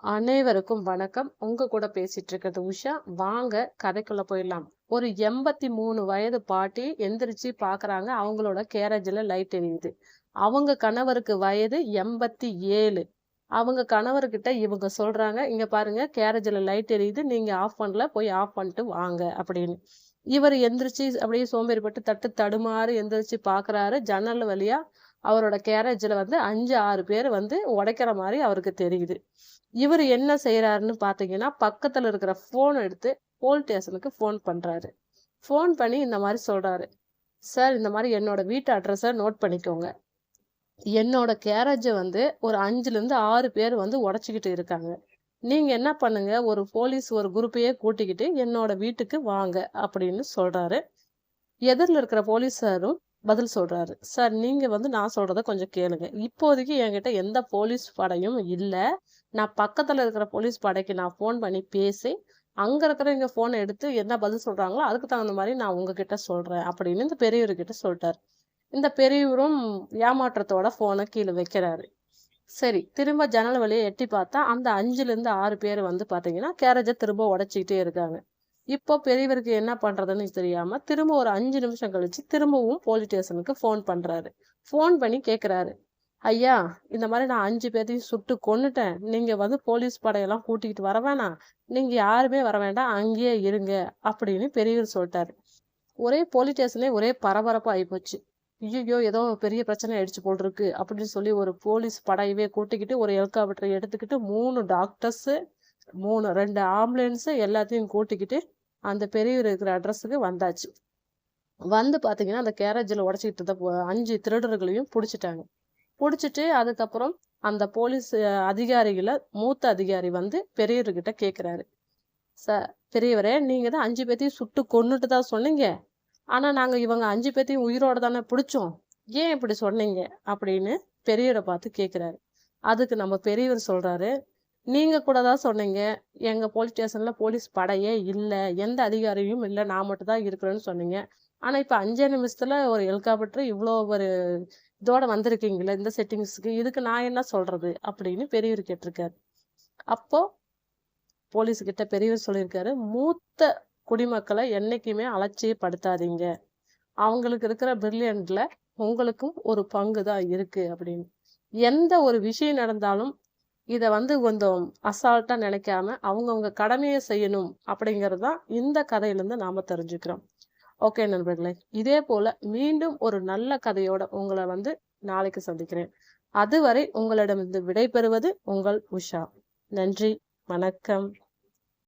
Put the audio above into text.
அனைவருக்கும் வணக்கம். உங்க கூட பேசிட்டு இருக்கிறது உஷா. வாங்க கதைக்குள்ள போயிடலாம். ஒரு எண்பத்தி மூணு வயது பாட்டி எந்திரிச்சு பாக்குறாங்க. அவங்களோட கேரேஜ்ல லைட் எரியுது. அவங்க கணவருக்கு வயது எண்பத்தி ஏழு. அவங்க கணவர்கிட்ட இவங்க சொல்றாங்க இங்க பாருங்க கேரேஜ்ல லைட் எரியுது. நீங்க ஆஃப் பண்ணல போய் ஆஃப் பண்ணிட்டு வாங்க அப்படின்னு. இவர் எந்திரிச்சு அப்படியே சோம்பேறிப்பட்டு தட்டு தடுமாறு எந்திரிச்சு பாக்குறாரு. ஜன்னல் வழியா அவரோட கேரேஜில் வந்து அஞ்சு ஆறு பேர் வந்து உடைக்கிற மாதிரி அவருக்கு தெரியுது. இவர் என்ன செய்கிறாருன்னு பார்த்தீங்கன்னா பக்கத்தில் இருக்கிற ஃபோன் எடுத்து போலீஸ் ஸ்டேஷனுக்கு ஃபோன் பண்ணுறாரு ஃபோன் பண்ணி இந்த மாதிரி சொல்கிறாரு சார் இந்த மாதிரி என்னோட வீட்டு அட்ரஸை நோட் பண்ணிக்கோங்க. என்னோட கேரேஜை வந்து ஒரு அஞ்சுலேருந்து ஆறு பேர் வந்து உடச்சிக்கிட்டு இருக்காங்க. நீங்கள் என்ன பண்ணுங்க ஒரு போலீஸ் ஒரு குரூப்பையே கூட்டிக்கிட்டு என்னோட வீட்டுக்கு வாங்க அப்படின்னு சொல்கிறாரு எதிரில் இருக்கிற போலீஸாரும் பதில் சொல்கிறாரு சார் நீங்கள் வந்து நான் சொல்கிறத கொஞ்சம் கேளுங்க. இப்போதைக்கு என்கிட்ட எந்த போலீஸ் படையும் இல்லை. நான் பக்கத்தில் இருக்கிற போலீஸ் படைக்கு நான் ஃபோன் பண்ணி பேசி அங்கே இருக்கிறவங்க ஃபோனை எடுத்து என்ன பதில் சொல்கிறாங்களோ அதுக்கு தகுந்த மாதிரி நான் உங்ககிட்ட சொல்கிறேன் அப்படின்னு இந்த பெரியவர்கிட்ட சொல்லிட்டார். இந்த பெரியவரும் ஏமாற்றத்தோட ஃபோனை கீழே வைக்கிறாரு. சரி திரும்ப ஜன்னல் வழியை எட்டி பார்த்தா அந்த அஞ்சுலேருந்து ஆறு பேர் வந்து பார்த்தீங்கன்னா கேரேஜை திரும்ப உடச்சிக்கிட்டே இருக்காங்க. இப்போ பெரியவருக்கு என்ன பண்ணுறதுன்னு தெரியாமல் திரும்ப ஒரு அஞ்சு நிமிஷம் கழித்து திரும்பவும் போலீஸ் ஸ்டேஷனுக்கு ஃபோன் பண்ணுறாரு ஃபோன் பண்ணி கேட்குறாரு ஐயா இந்த மாதிரி நான் அஞ்சு பேர்த்தையும் சுட்டு கொன்னுட்டேன். நீங்கள் வந்து போலீஸ் படையெல்லாம் கூட்டிக்கிட்டு வர வேணாம். நீங்கள் யாருமே வர வேண்டாம். அங்கேயே இருங்க அப்படின்னு பெரியவர் சொல்லிட்டாரு. ஒரே போலீஸ் ஸ்டேஷனே ஒரே பரபரப்பாக ஆகிப்போச்சு ஐயோ ஏதோ பெரிய பிரச்சனை ஆயிடுச்சு போல் இருக்கு அப்படின்னு சொல்லி ஒரு போலீஸ் படையவே கூட்டிக்கிட்டு ஒரு ஹெலிகாப்டரை எடுத்துக்கிட்டு மூணு டாக்டர்ஸு மூணு ரெண்டு ஆம்புலன்ஸு எல்லாத்தையும் கூட்டிக்கிட்டு அந்த பெரியவர் இருக்கிற அட்ரஸுக்கு வந்தாச்சு. வந்து பார்த்தீங்கன்னா அந்த கேரேஜில் உடச்சிக்கிட்டு இருந்த போ- அஞ்சு திருடர்களையும் பிடிச்சிட்டாங்க. பிடிச்சிட்டு அதுக்கப்புறம் அந்த போலீஸ் அதிகாரிகளை மூத்த அதிகாரி வந்து பெரியவர்கிட்ட கேட்குறாரு ச பெரியவரே நீங்கள் தான் அஞ்சு பேர்த்தையும் சுட்டு கொன்னுட்டு தான் சொன்னீங்க. ஆனால் நாங்கள் இவங்க அஞ்சு பேர்த்தையும் உயிரோட தானே பிடிச்சோம். ஏன் இப்படி சொன்னீங்க? அப்படின்னு பெரியவரை பார்த்து கேட்குறாரு அதுக்கு நம்ம பெரியவர் சொல்கிறாரு நீங்கள் கூட தான் சொன்னீங்க. எங்க போலீஸ் ஸ்டேஷன்ல போலீஸ் படையே இல்லை. எந்த அதிகாரியும் இல்லை. நான் மட்டும் தான் இருக்கிறேன்னு சொன்னீங்க. ஆனால் இப்போ அஞ்சே நிமிஷத்துல ஒரு ஹெலிகாப்டர் இவ்வளோ ஒரு இதோட வந்திருக்கீங்களே இந்த செட்டிங்ஸ்க்கு இதுக்கு நான் என்ன சொல்றது அப்படின்னு பெரியவர் கேட்டிருக்காரு. அப்போ போலீஸ் கிட்ட பெரியவர் சொல்லியிருக்காரு மூத்த குடிமக்களை என்னைக்குமே அலட்சியப்படுத்தாதீங்க. அவங்களுக்கு இருக்கிற பிரில்லியன்ட்ல உங்களுக்கும் ஒரு பங்கு தான் இருக்கு அப்படின்னு. எந்த ஒரு விஷயம் நடந்தாலும் இதை வந்து கொஞ்சம் அசால்ட்டா நினைக்காம அவங்கவுங்க கடமையை செய்யணும் அப்படிங்கிறது தான் இந்த கதையிலேருந்து நாம தெரிஞ்சுக்கிறோம். ஓகே நண்பர்களே இதே போல மீண்டும் ஒரு நல்ல கதையோட உங்களை வந்து நாளைக்கு சந்திக்கிறேன். அதுவரை உங்களிடமிருந்து விடைபெறுவது உங்கள் உஷா. நன்றி வணக்கம்.